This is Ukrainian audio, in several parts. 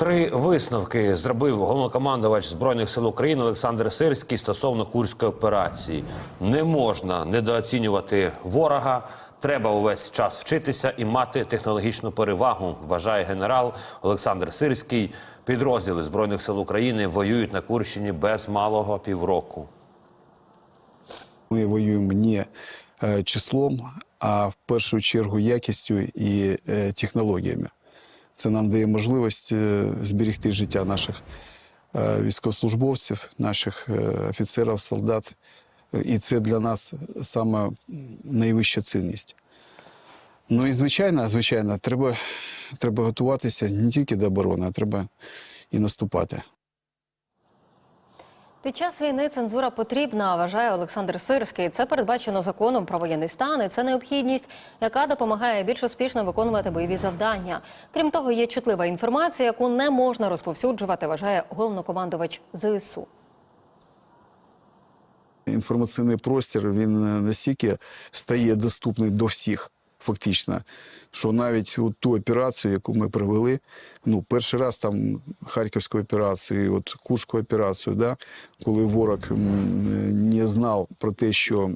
Три висновки зробив головнокомандувач збройних сил України Олександр Сирський стосовно курської операції. Не можна недооцінювати ворога. Треба увесь час вчитися і мати технологічну перевагу. Вважає генерал Олександр Сирський. Підрозділи збройних сил України воюють на Курщині без малого півроку. Ми воюємо не е, числом, а в першу чергу якістю і е, технологіями. Це нам дає можливість е, зберегти життя наших е, військовослужбовців, наших е, офіцерів, солдат. І це для нас саме найвища цінність. Ну і звичайно, звичайно, треба, треба готуватися не тільки до оборони, а треба і наступати. Під час війни цензура потрібна, вважає Олександр Сирський. Це передбачено законом про воєнний стан, і це необхідність, яка допомагає більш успішно виконувати бойові завдання. Крім того, є чутлива інформація, яку не можна розповсюджувати, вважає головнокомандувач ЗСУ. інформаційний простір він настільки стає доступний до всіх, фактично. Що навіть от ту операцію, яку ми провели, ну, перший раз там Харківську операцію, от Курську операцію, да, коли ворог не знав про те, що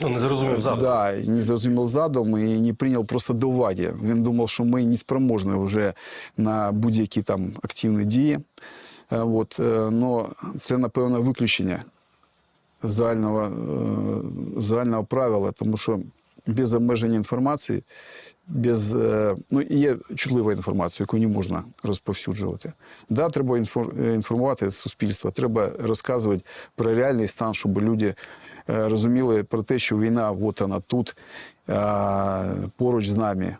Ну не зрозумів Да, не зрозумів задум і не прийняв просто до уваги. Він думав, що ми не спроможні вже на будь-які там активні дії. Е, От, е, но це, напевно, виключення загального, е, загального правила, тому що без обмеження інформації, без, е, ну, є чутлива інформація, яку не можна розповсюджувати. Да, треба інфор- інформувати суспільство, треба розказувати про реальний стан, щоб люди е, розуміли про те, що війна, от вона тут, е, поруч з нами.